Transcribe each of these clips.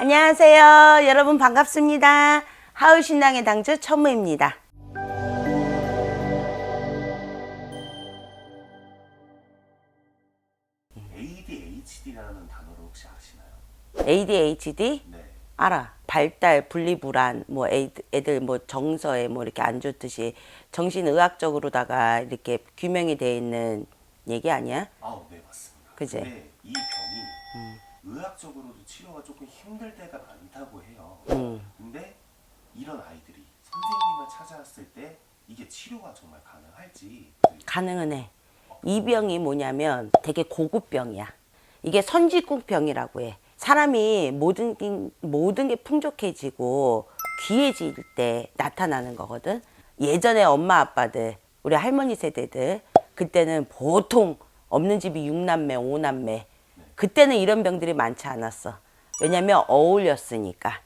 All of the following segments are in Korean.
안녕하세요. 여러분 반갑습니다. 하울신당의 당주 천무입니다. ADHD라는 단어를 혹시 아시나요? ADHD 네. 알아. 발달, 분리불안, 뭐 애들, 뭐 정서에 뭐 이렇게 안 좋듯이 정신의학적으로다가 이렇게 규명이 돼 있는 얘기 아니야? 아, 네 맞습니다. 근데 이 병이 의학적으로도 치료가 조금 힘들 때가 많다고 해요. 음. 근데 이런 아이들이 선생님을 찾아왔을 때 이게 치료가 정말 가능할지 가능은 해. 이 병이 뭐냐면 되게 고급 병이야. 이게 선지국병이라고 해. 사람이 모든 게, 모든 게 풍족해지고 귀해질 때 나타나는 거거든. 예전에 엄마 아빠들, 우리 할머니 세대들 그때는 보통 없는 집이 육남매오남매 그때는 이런 병들이 많지 않았어. 왜냐면 어울렸으니까.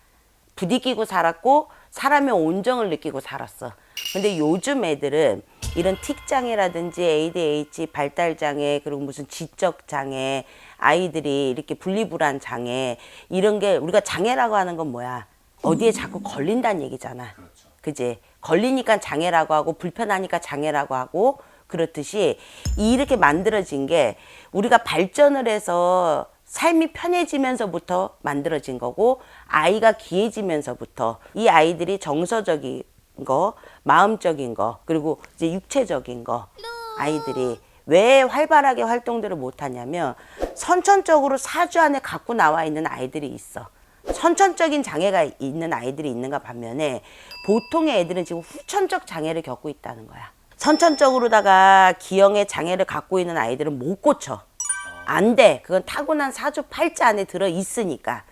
부딪히고 살았고 사람의 온정을 느끼고 살았어. 근데 요즘 애들은 이런 틱장애라든지 ADHD 발달장애 그리고 무슨 지적 장애 아이들이 이렇게 분리불안 장애 이런 게 우리가 장애라고 하는 건 뭐야? 어디에 자꾸 걸린다는 얘기잖아. 그렇죠. 그지? 걸리니까 장애라고 하고 불편하니까 장애라고 하고 그렇듯이 이렇게 만들어진 게 우리가 발전을 해서 삶이 편해지면서부터 만들어진 거고 아이가 귀해지면서부터 이 아이들이 정서적인 거, 마음적인 거, 그리고 이제 육체적인 거 아이들이 왜 활발하게 활동들을 못 하냐면 선천적으로 사주 안에 갖고 나와 있는 아이들이 있어. 선천적인 장애가 있는 아이들이 있는가 반면에 보통의 애들은 지금 후천적 장애를 겪고 있다는 거야. 선천적으로다가 기형의 장애를 갖고 있는 아이들은 못 고쳐. 안 돼. 그건 타고난 사주 팔자 안에 들어 있으니까.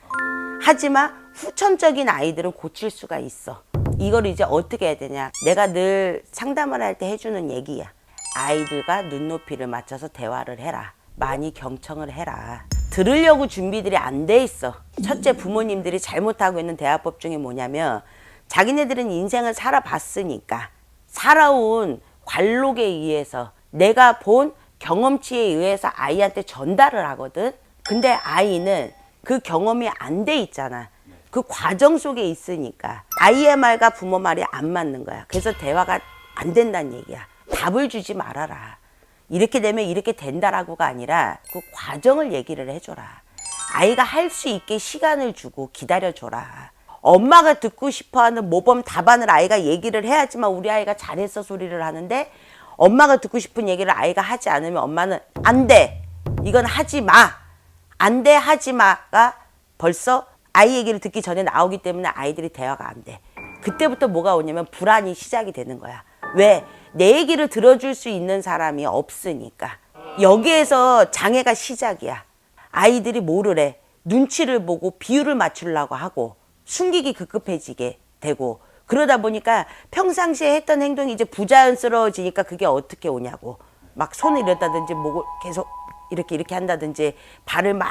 하지만 후천적인 아이들은 고칠 수가 있어. 이걸 이제 어떻게 해야 되냐. 내가 늘 상담을 할 때 해주는 얘기야. 아이들과 눈높이를 맞춰서 대화를 해라. 많이 경청을 해라. 들으려고 준비들이 안 돼 있어. 첫째 부모님들이 잘못하고 있는 대화법 중에 뭐냐면 자기네들은 인생을 살아봤으니까 살아온 관록에 의해서 내가 본 경험치에 의해서 아이한테 전달을 하거든. 근데 아이는 그 경험이 안 돼 있잖아. 그 과정 속에 있으니까 아이의 말과 부모 말이 안 맞는 거야. 그래서 대화가 안 된다는 얘기야. 답을 주지 말아라. 이렇게 되면 이렇게 된다라고가 아니라 그 과정을 얘기를 해줘라. 아이가 할 수 있게 시간을 주고 기다려줘라. 엄마가 듣고 싶어 하는 모범 답안을 아이가 얘기를 해야지만 우리 아이가 잘했어 소리를 하는데 엄마가 듣고 싶은 얘기를 아이가 하지 않으면 엄마는 안 돼. 이건 하지 마. 안 돼, 하지 마가 벌써 아이 얘기를 듣기 전에 나오기 때문에 아이들이 대화가 안 돼. 그때부터 뭐가 오냐면 불안이 시작이 되는 거야. 왜? 내 얘기를 들어줄 수 있는 사람이 없으니까. 여기에서 장애가 시작이야. 아이들이 뭐를 눈치를 보고 비율을 맞추려고 하고 숨기기 급급해지게 되고 그러다 보니까 평상시에 했던 행동이 이제 부자연스러워지니까 그게 어떻게 오냐고. 막 손을 이랬다든지 목을 계속 이렇게 이렇게 한다든지 발을 막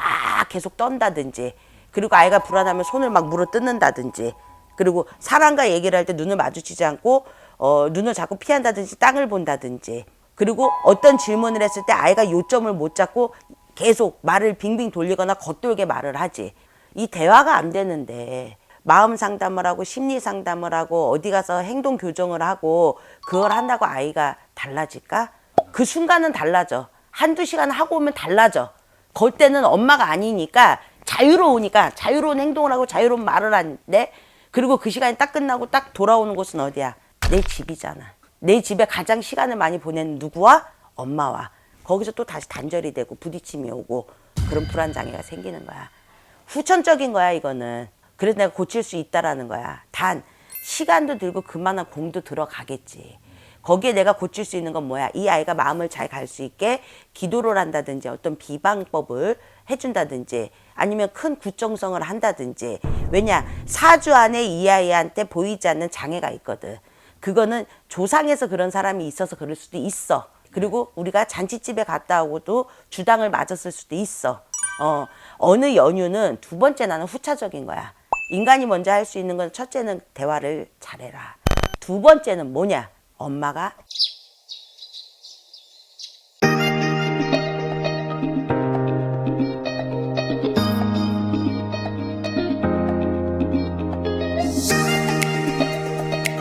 계속 떤다든지 그리고 아이가 불안하면 손을 막 물어 뜯는다든지 그리고 사람과 얘기를 할 때 눈을 마주치지 않고 어, 눈을 자꾸 피한다든지 땅을 본다든지 그리고 어떤 질문을 했을 때 아이가 요점을 못 잡고 계속 말을 빙빙 돌리거나 겉돌게 말을 하지 이 대화가 안 되는데 마음 상담을 하고 심리 상담을 하고 어디 가서 행동 교정을 하고 그걸 한다고 아이가 달라질까? 그 순간은 달라져. 한두 시간 하고 오면 달라져. 그때는 엄마가 아니니까 자유로우니까 자유로운 행동을 하고 자유로운 말을 하는데 그리고 그 시간이 딱 끝나고 딱 돌아오는 곳은 어디야? 내 집이잖아. 내 집에 가장 시간을 많이 보내는 누구와? 엄마와. 거기서 또 다시 단절이 되고 부딪힘이 오고 그런 불안 장애가 생기는 거야. 후천적인 거야 이거는. 그래서 내가 고칠 수 있다라는 거야. 단 시간도 들고 그만한 공도 들어가겠지. 거기에 내가 고칠 수 있는 건 뭐야? 이 아이가 마음을 잘 갈 수 있게 기도를 한다든지 어떤 비방법을 해준다든지 아니면 큰 구정성을 한다든지 왜냐 사주 안에 이 아이한테 보이지 않는 장애가 있거든. 그거는 조상에서 그런 사람이 있어서 그럴 수도 있어. 그리고 우리가 잔치집에 갔다 오고도 주당을 맞았을 수도 있어. 어, 어느 연유는 두 번째 나는 후차적인 거야. 인간이 먼저 할 수 있는 건 첫째는 대화를 잘해라. 두 번째는 뭐냐? 엄마가